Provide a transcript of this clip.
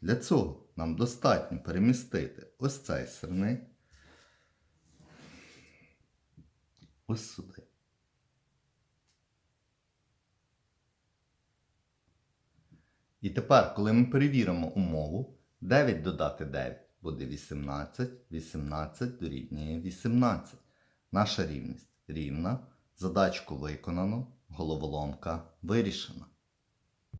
Для цього нам достатньо перемістити ось цей сирник ось сюди. І тепер, коли ми перевіримо умову, 9 додати 9 буде 18, 18 дорівнює 18. Наша рівність рівна, задачку виконано, головоломка вирішена.